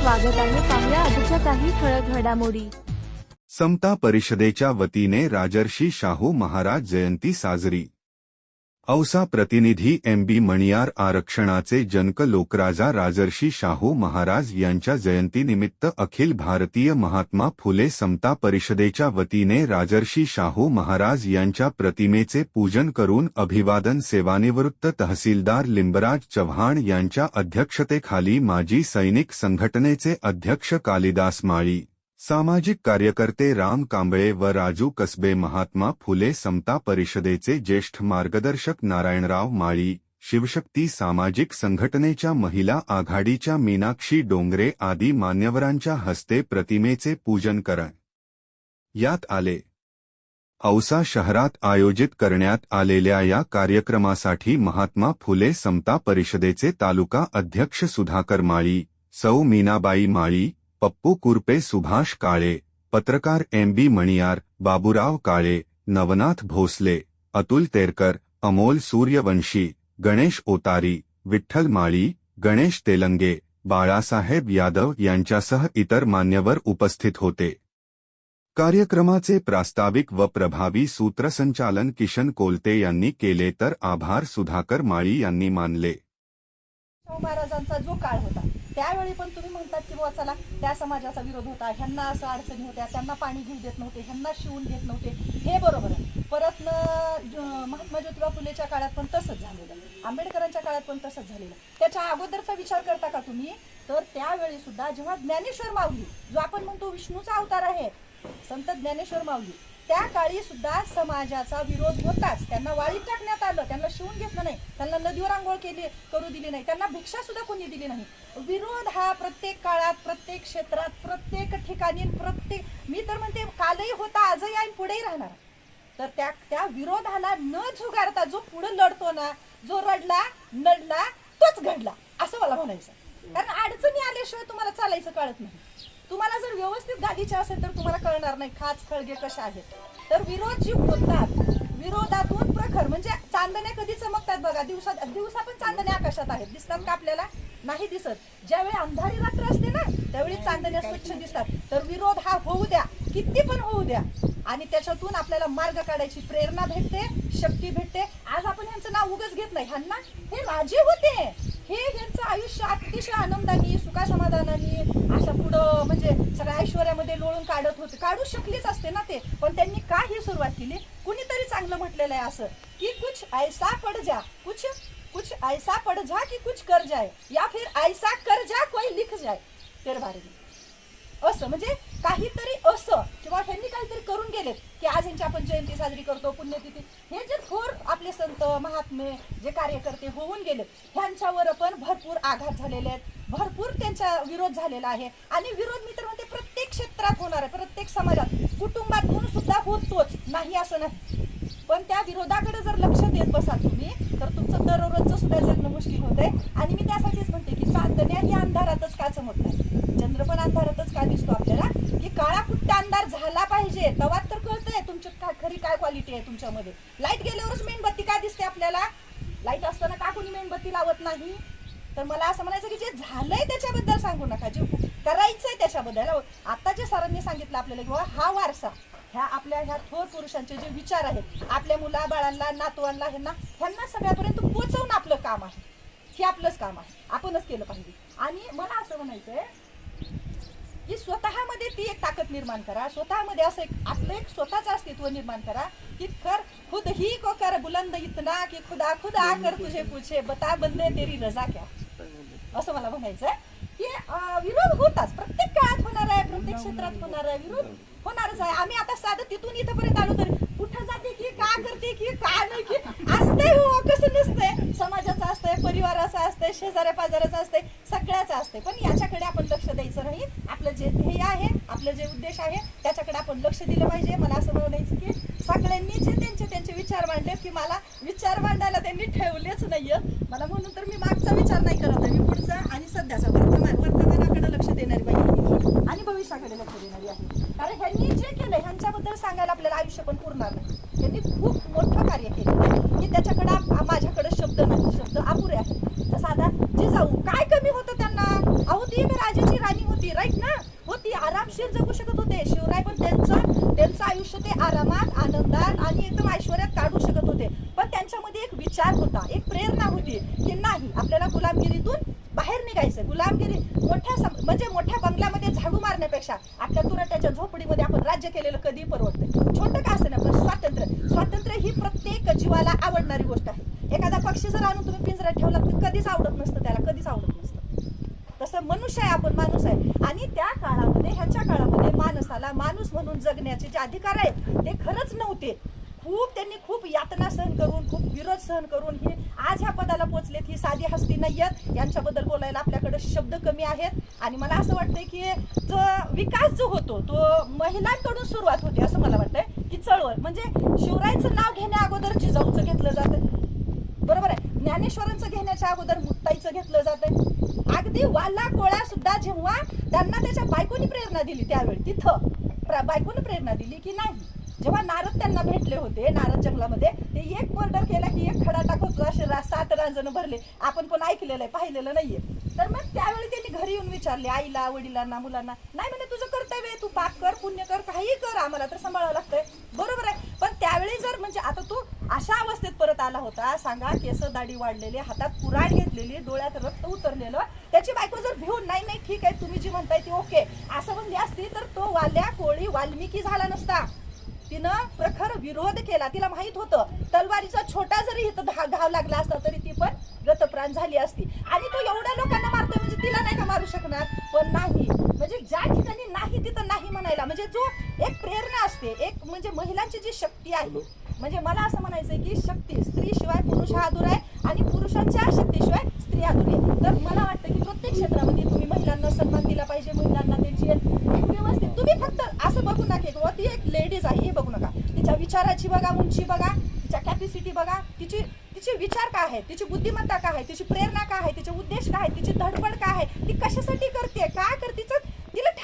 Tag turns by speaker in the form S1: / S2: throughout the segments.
S1: स्वागत आहे पाहुया आजच्या काही ठळक घडामोडी.
S2: समता परिषदेच्या वतीने राजर्षी शाहू महाराज जयंती साजरी. औसा प्रतिनिधी एम बी मणियार आरक्षणाचे जनक लोकराजा राजर्षी शाहू महाराज यांच्या जयंतीनिमित्त अखिल भारतीय महात्मा फुले समता परिषदेच्या वतीने राजर्षी शाहू महाराज यांच्या प्रतिमेचे पूजन करून अभिवादन सेवानिवृत्त तहसीलदार लिंबराज चव्हाण यांच्या अध्यक्षतेखाली माजी सैनिक संघटनेचे अध्यक्ष कालिदास माळी. सामाजिक कार्यकर्ते राम कांबळे व राजू कसबे महात्मा फुले समता परिषदेचे ज्येष्ठ मार्गदर्शक नारायणराव माळी शिवशक्ती सामाजिक संघटनेच्या महिला आघाडीच्या मीनाक्षी डोंगरे आदी मान्यवरांच्या हस्ते प्रतिमेचे पूजन करण यात आले. औसा शहरात आयोजित करण्यात आलेल्या या कार्यक्रमासाठी महात्मा फुले समता परिषदेचे तालुका अध्यक्ष सुधाकर माळी सौ मीनाबाई माळी पप्पू कुरपे सुभाष काळे पत्रकार एम बी मणियार बाबूराव काळे नवनाथ भोसले अतुल तेरकर अमोल सूर्यवंशी गणेश ओतारी विठ्ठल माळी गणेश तेलंगे बाळासाहेब यादव यांच्यासह इतर मान्यवर उपस्थित होते. कार्यक्रमाचे प्रास्ताविक व प्रभावी सूत्रसंचालन किशन कोलते यांनी केले तर आभार सुधाकर माळी यांनी मानले.
S3: महाराजांचा जो काळ होता त्यावेळी पण तुम्ही म्हणतात की बुवा चला त्या समाजाचा विरोध होता ह्यांना असं अडचणी होत्या त्यांना पाणी घेऊ देत नव्हते ह्यांना शिवून घेत नव्हते. हे बरोबर आहे. परत न ज- महात्मा ज्योतिबा फुलेच्या काळात पण तसंच झालेलं आंबेडकरांच्या काळात पण तसंच झालेलं आहे. त्याच्या अगोदरचा विचार करता का तुम्ही? तर त्यावेळी सुद्धा जेव्हा ज्ञानेश्वर माऊली जो आपण म्हणतो विष्णूचा अवतार आहे संत ज्ञानेश्वर माऊली त्या काळी सुद्धा समाजाचा विरोध होताच. त्यांना वाळीत टाकण्यात आलं. त्यांना शिवून घेतलं नाही. त्यांना नदीवर आंघोळ केली करू दिली नाही. त्यांना भिक्षा सुद्धा कोणी दिली नाही. विरोध हा प्रत्येक काळात प्रत्येक क्षेत्रात प्रत्येक ठिकाणी प्रत्येक मी तर म्हणते कालही होता आजही आणि पुढेही राहणार. तर त्या त्या विरोधाला न झुगारता जो पुढे लढतो ना जो रडला नडला तोच घडला असं मला म्हणायचं कारण अडचणी आल्याशिवाय तुम्हाला चालायचं कळत नाही. तुम्हाला जर व्यवस्थित गादीचे असेल तर तुम्हाला कळणार नाही खाच खळगे कशा आहेत. तर विरोध जी होतात विरोधातून प्रखर म्हणजे चांदण्या कधी चमकतात बघा दिवसा दिवसा पण चांदण्या आकाशात आहेत. दिसतात का आपल्याला? नाही दिसत. ज्यावेळी अंधारी रात्र असते ना त्यावेळी चांदण्या स्वच्छ दिसतात. तर विरोध हा होऊ द्या किती पण होऊ द्या. आणि त्याच्यातून आपल्याला मार्ग काढायची प्रेरणा भेटते शक्ती भेटते. आज आपण ह्यांचं नाव उगच घेत नाही. ह्यांना हे राजे होते. हे यांचं आयुष्य अतिशय आनंदाने सुखा समाधानाने अशा म्हणजे सगळ्या ऐश्वर्यामध्ये लोळून काढत होते. काढू शकलीच असते ना ते. पण त्यांनी का ही सुरुवात केली? कुणीतरी चांगलं म्हटलेलं आहे असं. की कुछ ऐसा पड जा. कुछ कुछ ऐसा पड जा की कुछ कर जाय. या फिर ऐसा कर जा कोई लिख जाय. तेरे बारे असं म्हणजे काहीतरी असं. किंवा ह्यांनी काहीतरी करून गेले की आज यांची आपण जयंती साजरी करतो पुण्यतिथी. हे जे थोर आपले संत महात्मे जे कार्यकर्ते होऊन गेले ह्यांच्यावर पण भरपूर आघात झालेले आहेत. भरपूर त्यांचा विरोध झालेला आहे. आणि विरोध मी तर म्हणते प्रत्येक क्षेत्रात होणार आहे प्रत्येक समाजात. कुटुंबातून सुद्धा होतोच नाही असं नाही. पण त्या विरोधाकडे जर लक्ष देत बसाल तुम्ही तर तुमचं दररोजचं सुद्धा जगणं मुश्किल होत आहे आणि मी त्यासाठीच म्हणते की चांदण्या ही अंधारातच का चमकत चंद्र पण अंधारातच का दिसतो आपल्याला? की काळा कुट्टा अंधार झाला पाहिजे? तवा तर कळतंय तुमची काय खरी काय क्वालिटी आहे तुमच्यामध्ये. लाइट गेल्यावरच मेणबत्ती का दिसते आपल्याला? लाइट असताना का कोणी मेणबत्ती लावत नाही? तर मला असं म्हणायचं की जे झालंय त्याच्याबद्दल सांगू नका. जे करायचंय त्याच्याबद्दल. आता जे सरांनी सांगितलं आपल्याला किंवा हा वारसा ह्या आपल्या ह्या थोर पुरुषांचे जे विचार आहेत आपल्या मुला बाळांना नातवांना ह्यांना ह्यांना सगळ्यापर्यंत पोचवणं आपलं काम आहे. हे आपलंच काम आहे. आपणच केलं पाहिजे. आणि मला असं म्हणायचंय की स्वतःमध्ये ती एक ताकद निर्माण करा. स्वतःमध्ये असं एक आपलं एक स्वतःचं अस्तित्व निर्माण करा की खर खुद ही को कर बुलंद इतना की खुदा खुद कर तुझे पूछे बता बंदे तेरी रजा क्या? असं मला म्हणायचंय की विरोध होताच. प्रत्येक काळात होणार आहे प्रत्येक क्षेत्रात होणार आहे विरोध. होणारच आहे. आम्ही आता साधं तिथून इथंपर्यंत आलो तर कुठं जाते की का करते की का नाही की असतंय हो कसं नसतंय. समाजाचं असतंय परिवाराचं असतंय शेजाऱ्या पाजाऱ्याचं असतंय सगळ्याचं असतंय. पण याच्याकडे आपण लक्ष द्यायचं नाही. आपलं जे ध्येय आहे आपलं जे उद्देश आहे त्याच्याकडे आपण लक्ष दिलं पाहिजे. मला असं म्हणायचं की सगळ्यांनी जे त्यांचे त्यांचे विचार मांडले की मला विचार मांडायला त्यांनी ठेवलेच नाहीये मला म्हणून तर मी मागचा विचार नाही करत आहे मी पुढचा आणि सध्याचा वर्तमान वर्तमानाकडे लक्ष देणारी बाई आहे. आणि भविष्याकडे लक्ष देणारी आहे कारण ह्यांनी जे केलं ह्यांच्याबद्दल सांगायला आपल्याला आयुष्य पण पुरणार नाही त्यांनी खूप मोठं कार्य केलं की त्याच्याकडे आप- माझ्याकडे शब्द नाही शब्द अपुरे आहेत जसं आता जिजाऊ काय कमी होतं त्यांना अहो ती एक राजाची राणी होती त्यांच्यामध्ये एक विचार होता एक प्रेरणा होती की नाही आपल्याला गुलामगिरीतून बाहेर निघायचं गुलामगिरी मोठ्या सम- म्हणजे मोठ्या बंगल्यामध्ये झाडू मारण्यापेक्षा आपल्या तुरट्याच्या झोपडीमध्ये आपण राज्य केलेलं कधी परवडतं छोटं का असं ना पण स्वातंत्र्य स्वातंत्र्य ही प्रत्येक जीवाला आवडणारी गोष्ट आहे एखादा पक्षी जर आणून तुम्ही पिंजऱ्यात ठेवला तर कधीच आवडत नसतं त्याला कधीच आवडत नसतं तसं मनुष्य आहे आपण माणूस आहे आणि त्या काळामध्ये ह्याच्या काळामध्ये माणसाला माणूस म्हणून जगण्याचे जे अधिकार आहेत ते खरंच नव्हते. खूप त्यांनी खूप यातना सहन करून खूप विरोध सहन करून हे आज ह्या पदाला पोचलेत. ही साधी हस्ती नाही आहेत यांच्याबद्दल बोलायला आपल्याकडे शब्द कमी आहेत. आणि मला असं वाटतंय की जो विकास जो होतो तो महिलांकडून सुरुवात होते असं मला वाटतंय. की चळवळ. म्हणजे शिवरायचं नाव घेण्या अगोदर जिजाऊचं घेतलं जातं बरोबर आहे? ज्ञानेश्वरांचं घेण्याच्या अगोदर मुक्ताईचं घेतलं जातं अगदी वाला कोळा सुद्धा जेव्हा त्यांना त्याच्या बायकोनी प्रेरणा दिली त्यावेळी तिथं. प्र- प्रेरणा दिली की नाही? जेव्हा नारद त्यांना भेटले होते नारद जंगलामध्ये ते एक मर्डर केला की एक खडा टाकत असे रा- सात रांजण भरले. आपण पण ऐकलेलं आहे पाहिलेलं नाहीये. तर मग त्यावेळी त्यांनी घरी येऊन विचारले आईला वडिलांना मुलांना नाही म्हणे तुझं कर्तव्य आहे तू पाप कर पुण्य कर काही कर आम्हाला तर सांभाळावं लागतंय. बरोबर आहे. त्यावेळी जर म्हणजे आता तू अशा अवस्थेत परत आला होता सांगा केस दाढी वाढलेली हातात कुराड घेतलेली डोळ्यात रक्त उतरलेलं त्याची बायको जर भिवून नाही नाही ठीक आहे तुम्ही जी म्हणताय ती ओके. असं म्हणली असती तर तो वाल्या कोळी वाल्मिकी झाला नसता. तिनं प्रखर विरोध केला. तिला माहीत होतं तलवारीचा छोटा जरी इथं धा- घाव लागला असता तरी ती पण गतप्राण झाली असती. आणि तो एवढ्या लोकांना मारतो म्हणजे तिला नाही का मारू शकणार? पण नाही. म्हणजे ज्या ठिकाणी नाही तिथं नाही म्हणायला. म्हणजे जो असते. एक म्हणजे महिलांची जी शक्ती आहे म्हणजे मला असं म्हणायचंय की शक्ती स्त्री शिवाय पुरुष हा अधुरा आहे आणि पुरुषांच्या शक्तीशिवाय स्त्री अधुरी आहे. तर मला वाटतं की प्रत्येक क्षेत्रामध्ये तुम्ही महिलांना सन्मान दिला पाहिजे महिलांना त्यांची एक व्यवस्थित तुम्ही फक्त असं बघू नका की बुवा ती एक लेडीज आहे हे बघू नका. तिच्या विचाराची बघा उंची बघा तिच्या कॅपॅसिटी बघा तिची तिचे विचार काय आहे तिची बुद्धिमत्ता काय आहे तिची प्रेरणा काय आहे तिचे उद्देश काय आहे तिची धडपड काय आहे ती कशासाठी करते काय करते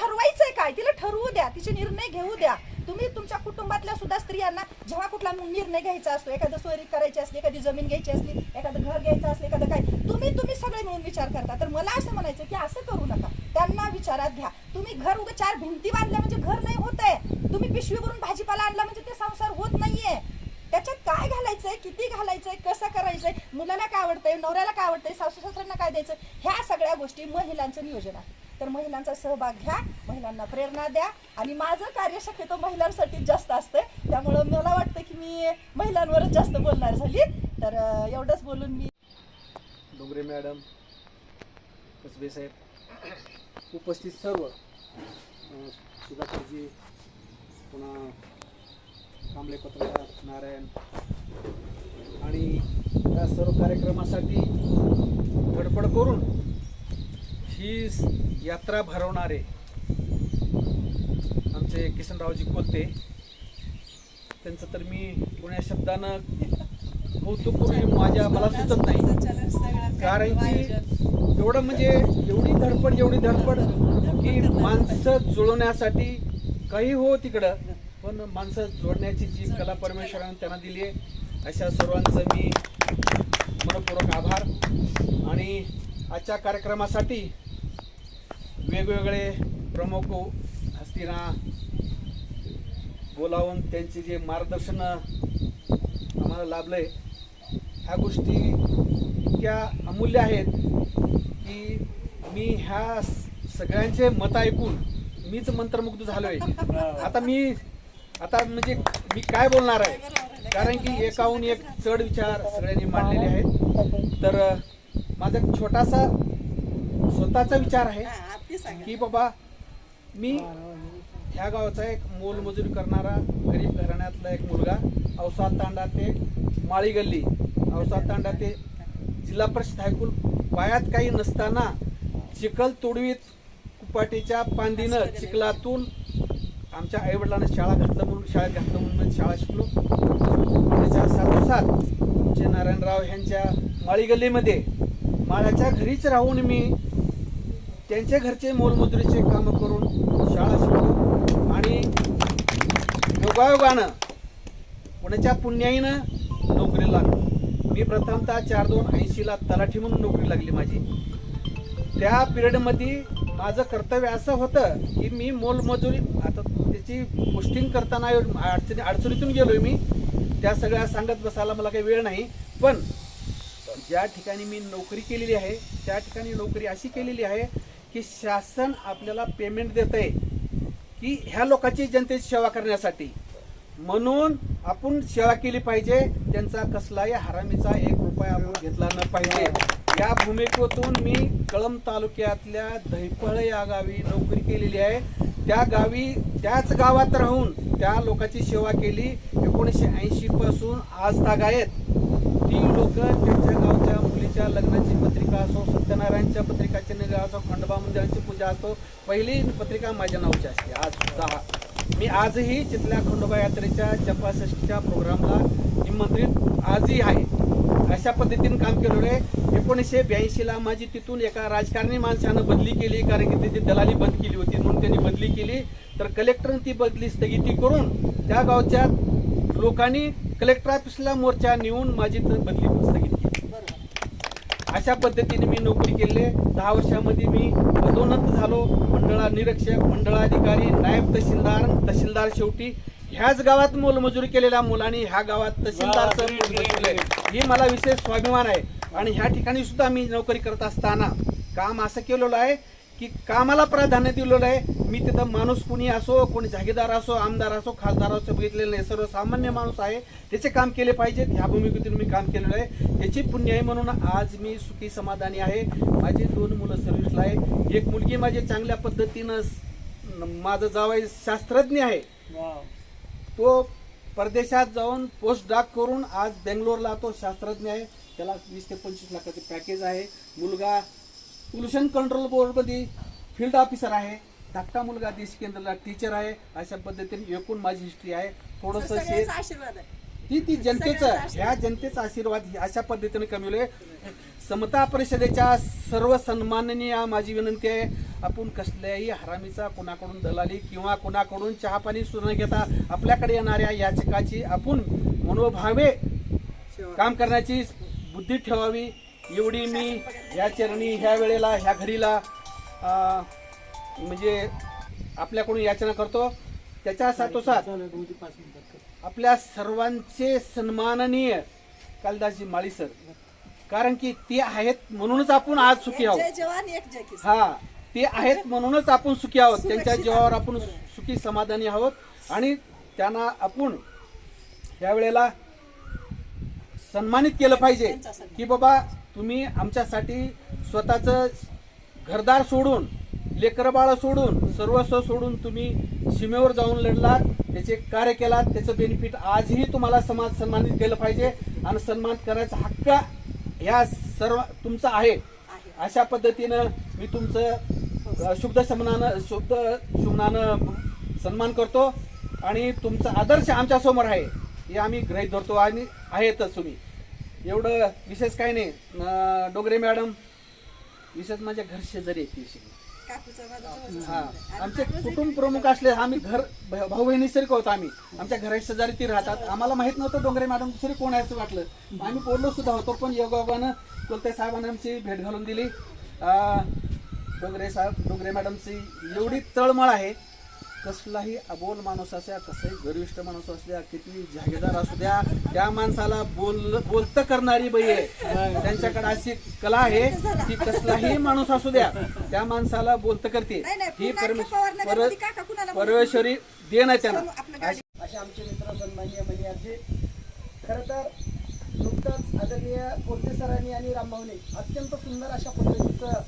S3: ठरवायचंय काय? तिला ठरवू द्या तिचे निर्णय घेऊ द्या. तुम्ही तुमच्या कुटुंबातल्या सुद्धा स्त्रियांना जेव्हा कुठला निर्णय घ्यायचा असतो एखादं सोयरी करायची असली एखादी जमीन घ्यायची असली एखादं घर घ्यायचं असलं एखादं काय तुम्ही तुम्ही सगळे मिळून विचार करता. तर मला असं म्हणायचं की असं करू नका. त्यांना विचारात घ्या. तुम्ही घर उगा चार भिंती बांधल्या म्हणजे घर नाही होत आहे. तुम्ही पिशवीवरून भाजीपाला आणला म्हणजे ते संसार होत नाहीये. त्याच्यात काय घालायचंय किती घालायचंय कसं करायचंय मुलाला काय आवडतंय नवऱ्याला काय आवडतंय सासू सासऱ्यांना काय द्यायचं ह्या सगळ्या गोष्टी महिलांचं नियोजन आहे. तर महिलांचा सहभाग घ्या महिलांना प्रेरणा द्या आणि माझं कार्य शक्यतो महिलांसाठीच जास्त असते त्यामुळं मला वाटतं की मी महिलांवरच जास्त बोलणार झाली. तर एवढंच बोलून मी
S4: डोंगरे मॅडम कसबे साहेब उपस्थित सर्व. सुधाकरजी पुन्हा कांबळे पत्रकार नारायण. आणि या सर्व कार्यक्रमासाठी धडपड करून ही यात्रा भरवणारे आमचे किसनरावजी कोलते त्यांचं तर मी पुण्या शब्दानं कौतुक माझ्या मला सुचत नाही. कारण की एवढं म्हणजे एवढी धडपड एवढी धडपड की माणसं जुळवण्यासाठी काही हो तिकडं पण माणसं जोडण्याची जी कला परमेश्वरानं त्यांना दिली आहे अशा सर्वांचं मी मनपूर्वक आभार. आणि आजच्या कार्यक्रमासाठी वेगवेगळे प्रमुख हस्तीना बोलावून त्यांचे जे मार्गदर्शन आम्हाला लाभलंय ह्या गोष्टी इतक्या अमूल्य आहेत की मी ह्या सगळ्यांचे मत ऐकून मीच मंत्रमुग्ध झालोय. आता मी आता म्हणजे मी काय बोलणार आहे? कारण की एकाहून एक चढ विचार सगळ्यांनी मांडलेले आहेत. तर माझा एक छोटासा स्वतःचा विचार आहे. की बाबा मी ह्या गावाचा एक मोलमजुरी करणारा गरीब घराण्यातला एक मुलगा औसा तांडा ते माळी गल्ली औसा तांडा ते जिल्हा परिषद हायस्कूल पायात काही नसताना चिखल तुडवीत कुपाटीच्या पांदीनं चिखलातून आमच्या आईवडिलांना शाळा घातलं म्हणून शाळेत घातलं म्हणून मी शाळा शिकलो. त्याच्या साथोसाथ आमचे नारायणराव ह्यांच्या माळी गल्लीमध्ये माळ्याच्या घरीच राहून मी त्यांच्या घरचे मोलमजुरीचे कामं करून शाळा शिकलो. आणि योगायोगानं पुण्याच्या पुण्याईनं नोकरीला लागलो. मी प्रथमतः चार दोन ऐंशीला तलाठी म्हणून नोकरी लागली माझी. त्या पिरियडमध्ये माझं कर्तव्य असं होतं की मी मोलमजुरी आता त्याची पोस्टिंग करताना अडचणी अडचणीतून गेलो मी. त्या सगळ्या सांगत बसायला मला काही वेळ नाही. पण ज्या ठिकाणी मी नोकरी केलेली आहे त्या ठिकाणी नोकरी अशी केलेली आहे की शासन आपल्याला पेमेंट देत आहे की ह्या लोकांची जनतेची सेवा करण्यासाठी. म्हणून आपण सेवा केली पाहिजे त्यांचा कसलाही हरामीचा एक रुपया आपण घेतला न पाहिजे. या भूमिकेतून मी कळंब तालुक्यातल्या दहिफळ या गावी नोकरी केलेली आहे. त्या गावी त्याच गावात राहून त्या लोकांची सेवा केली. एकोणीसशे ऐंशी पासून आज तागायत ती लोक त्यांच्या गावच्या मुलीच्या लग्नाची पत्रिका असो सत्यनारायणच्या पत्रिकाचे नगर असो खंडोबा मंदिरांची पूजा असो पहिली पत्रिका माझ्या नावाची असते. आज सुद्धा. मी आजही चितल्या खंडोबा यात्रेच्या चंपाषष्टीच्या प्रोग्रामला निमंत्रित आजही आहे. अशा पद्धतीने काम केलेलं आहे एकोणीसशे ब्याऐंशीला माझी तिथून एका राजकारणी माणसानं बदली केली कारण की तिथे दलाली बंद केली होती म्हणून त्यांनी बदली केली. तर कलेक्टरनं ती बदली स्थगिती करून त्या गावच्या लोकांनी कलेक्टर ऑफिसला मोर्चा नेऊन माझी बदली स्थगित केली. अशा पद्धतीने मी नोकरी केली. दहा वर्षामध्ये मी पदोन्नत झालो. मंडळा निरीक्षक मंडळाधिकारी नायब तहसीलदार तहसीलदार शेवटी. ह्याच गावात मोलमजुरी केलेल्या मुलांनी ह्या गावात केलंय. ही मला विशेष स्वाभिमान आहे. आणि ह्या ठिकाणी सुद्धा मी नोकरी करत असताना काम असं केलेलं आहे. की कामाला प्राधान्य दिलेलं आहे. मी तिथं माणूस कुणी असो कोणी जागीरदार असो आमदार असो खासदार असो बघितलेलं नाही. सर्वसामान्य माणूस आहे. त्याचे काम केले पाहिजेत. ह्या भूमिकेतून मी काम केलेलं आहे. त्याची पुण्य आहे म्हणून आज मी सुखी समाधानी आहे. माझी दोन मुलं सर्व्हिसला आहे एक मुलगी माझी चांगल्या पद्धतीनं माझं जावई शास्त्रज्ञ आहे. तो परदेशात जाऊन पोस्ट डाक करून आज बेंगलोरला तो शास्त्रज्ञ आहे. त्याला वीस ते पंचवीस लाखाचे पॅकेज आहे. मुलगा पोल्युशन कंट्रोल बोर्डमध्ये फील्ड ऑफिसर आहे. धाकटा मुलगा देश केंद्राला टीचर आहे. अशा पद्धतीने एकूण माझी हिस्ट्री आहे. थोडस
S5: आशीर्वाद आहे.
S4: ती ती जनतेचा. ह्या जनतेचा आशीर्वाद ही अशा पद्धतीने कमवले समता परिषदेच्या सर्व सन्माननीय माझी विनंती आहे. आपण कसल्याही हरामीचा कोणाकडून दलाली किंवा कोणाकडून चहा पाणी सुरू न घेता आपल्याकडे येणाऱ्या याचकाची आपण मनोभावे काम करण्याची बुद्धी ठेवावी. एवढी मी या चरणी ह्या वेळेला ह्या घडीला म्हणजे आपल्याकडून याचना करतो. त्याच्या साथोसाथ आपल्या सर्वांचे सन्माननीय कालिदासजी माळी सर कारण की ते आहेत म्हणूनच आपण आज सुखी आहोत. हा ते आहेत म्हणूनच आपण सुखी आहोत. त्यांच्या जीवावर आपण सुखी समाधानी आहोत आणि त्यांना आपण या वेळेला सन्मानित केलं पाहिजे की बाबा तुम्ही आमच्यासाठी स्वतःचं घरदार सोडून लेकरबाळं सोडून सर्वस्व सोडून तुम्ही सीमेवर जाऊन लढलात त्याचे कार्य केलात त्याचं बेनिफिट आजही तुम्हाला समाज सन्मानित केलं पाहिजे आणि सन्मान करायचा हक्क ह्या सर्व तुमचा आहे. अशा पद्धतीनं मी तुमचं शुद्ध शमनानं शुद्ध शुमनानं सन्मान करतो आणि तुमचा आदर्श आमच्यासमोर आहे हे आम्ही गृहीत धरतो आणि आहेतच तुम्ही. एवढं विशेष काही नाही. डोंगरे मॅडम विशेष माझ्या घर शेजारी
S5: जवळचा
S4: हा. आमचे कुटुंब प्रमुख असले आम्ही घर भाऊ बहिणीसारखं होतो आम्ही. आमच्या घरा शेजारी ती राहतात. आम्हाला माहीत नव्हतं डोंगरे मॅडम दुसरी कोण आहे असं वाटलं. आम्ही बोललो सुद्धा होतो पण योगायोगानं कोलते साहेबांना आमची भेट घालून दिली. डोंगरे साहेब डोंगरे मॅडमची एवढी तळमळ आहे. कसलाही अबोल माणूस असल्या कसंही गर्विष्ठ माणूस असल्या किती जागीरदार असू द्या त्या माणसाला बोल बोलतं करणारी बाई आहे. त्यांच्याकडे अशी कला आहे की कसलाही माणूस असू द्या त्या माणसाला बोलतं करते. ही परमेश्वरी देण आहे त्यांना.
S6: असे आमचे मित्र सन्माननीय मनियारजी खरं तर नुकतंच आदरणीय कोलते सरांनी आणि रामभाऊने अत्यंत सुंदर अशा पद्धतीचं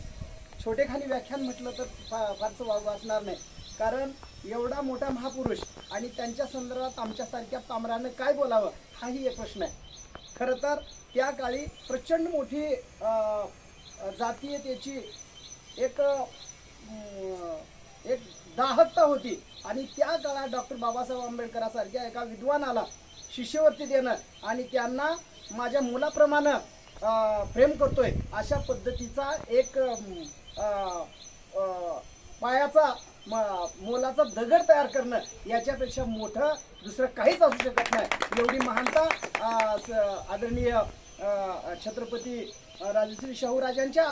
S6: छोटेखानी व्याख्यान म्हटलं तर फा फारसं वा वाचणार नाही. कारण एवढा मोठा महापुरुष आणि त्यांच्या संदर्भात आमच्यासारख्या पामरानं काय बोलावं हाही एक प्रश्न आहे. खरं तर त्या काळी प्रचंड मोठी जातीयतेची एक एक दाहकता होती. आणि त्या काळात डॉक्टर बाबासाहेब आंबेडकरासारख्या एका विद्वानाला शिष्यवृत्ती देणं आणि त्यांना माझ्या मुलाप्रमाणे प्रेम करतोय अशा पद्धतीचा एक पायाचा मोलाचा दगड तयार करणं याच्यापेक्षा मोठं दुसरं काहीच असू शकत नाही. एवढी महानता स- आदरणीय छत्रपती राजश्री शाहूराजांच्या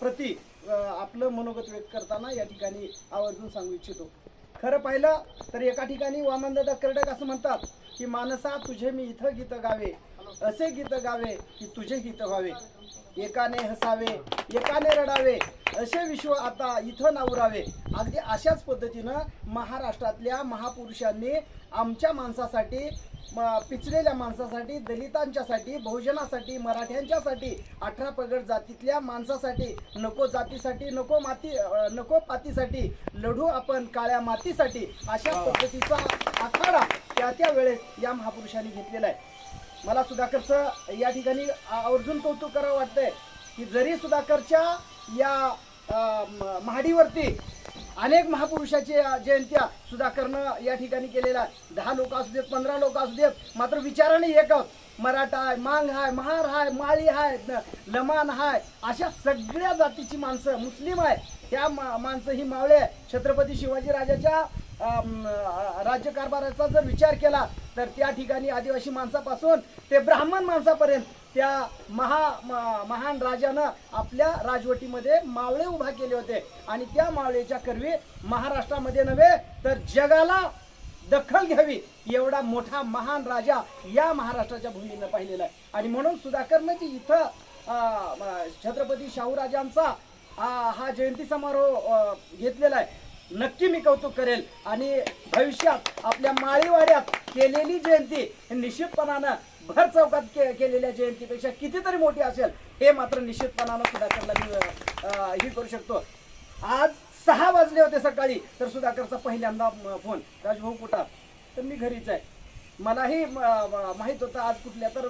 S6: प्रती आपलं मनोगत व्यक्त करताना या ठिकाणी आवर्जून सांगू इच्छितो. खरं पाहिलं तर एका ठिकाणी वामनदादा कर्डक असं म्हणतात की मानसा तुझे मी इथं गीत गावे. असे गीत गावे की तुझे गीत व्हावे. एकाने हसावे एकाने रडावे असे विश्व आता इथं नावरावे. अगदी अशाच पद्धतीनं महाराष्ट्रातल्या महापुरुषांनी आमच्या माणसासाठी म- पिचलेल्या माणसासाठी दलितांच्यासाठी बहुजनासाठी मराठ्यांच्यासाठी अठरा पगड जातीतल्या माणसासाठी नको जातीसाठी नको माती नको पातीसाठी लढू आपण काळ्या मातीसाठी अशा पद्धतीचा आखाडा त्या त्या वेळेस या महापुरुषांनी घेतलेला आहे. मला सुधाकरचं या ठिकाणी आवर्जून कौतुक करावं वाटतंय की जरी सुधाकरच्या या महाडीवरती अनेक महापुरुषाची जयंत्या सुधाकरनं या ठिकाणी केलेल्या आहे. दहा लोक असू देत पंधरा लोक असू देत मात्र विचाराने एक आहोत मराठा आहे मांग आहे महार आहे माळी आहे न- लमान आहे अशा सगळ्या जातीची माणसं मुस्लिम आहे त्या मा- माणसं ही मावळे आहे. छत्रपती शिवाजी राजाच्या राज्यकारभाराचा जर विचार केला तर त्या ठिकाणी आदिवासी माणसापासून ते ब्राह्मण माणसापर्यंत त्या महा म- महान राजानं आपल्या राजवटीमध्ये मावळे उभा केले होते. आणि त्या मावळेच्या कर्वी महाराष्ट्रामध्ये नव्हे तर जगाला दखल घ्यावी एवढा मोठा महान राजा या महाराष्ट्राच्या भूमीनं पाहिलेला आहे. आणि म्हणून सुधाकरनं जी इथं छत्रपती शाहू राजांचा हा जयंती समारोह घेतलेला आहे. नक्की मी कौतुक करेल. आणि भविष्यात आपल्या माळीवाड्यात केलेली जयंती निश्चितपणानं भर चौकात के केलेल्या जयंतीपेक्षा कितीतरी मोठी असेल हे मात्र निश्चितपणानं सुधाकरला मी ही करू शकतो. आज सहा वाजले होते सकाळी तर सुधाकरचा पहिल्यांदा फोन. राजभाऊ कुठं? तर मी घरीच आहे. मलाही म, होतं आज कुठल्या तर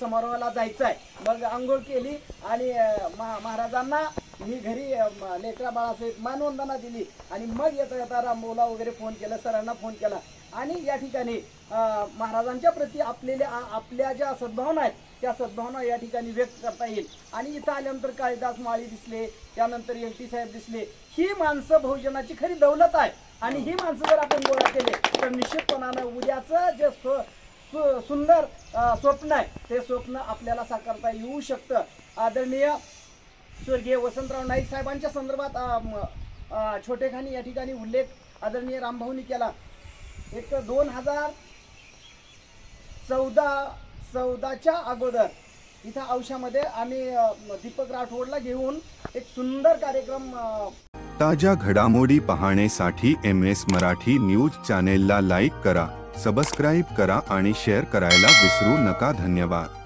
S6: समारोहाला जायचं आहे मग आंघोळ केली आणि महा- महाराजांना मी घरी लेकरा बाळासहित मानवंदना दिली आणि मग येता येता रामभाऊला वगैरे फोन केला सरांना फोन केला. आणि या ठिकाणी महाराजांच्या प्रती आपलेल्या आपल्या ज्या सद्भावना आहेत त्या सद्भावना या ठिकाणी व्यक्त करता येईल. आणि इथं आल्यानंतर काळीदास माळी दिसले त्यानंतर एल टी साहेब दिसले. ही माणसं बहुजनाची खरी दौलत आहे आणि ही माणसं जर आपण गोळा केले तर निश्चितपणानं उद्याचं जे स्व सु- सुंदर स्वप्न आहे ते स्वप्न आपल्याला साकारता येऊ शकतं. आदरणीय स्वर्गीय वसंतराव नाईक साहेबांच्या संदर्भात छोटेखानी या ठिकाणी उल्लेख आदरणीय रामभाऊनी केला. एक दोन हजार चौदा चौदाच्या अगोदर इथं औशामध्ये आम्ही दीपक राठोडला घेऊन एक सुंदर कार्यक्रम
S2: ताज्या घडामोडी पाहण्यासाठी एम एस मराठी न्यूज चॅनेलला लाईक करा सबस्क्राईब करा आणि शेअर करायला विसरू नका. धन्यवाद.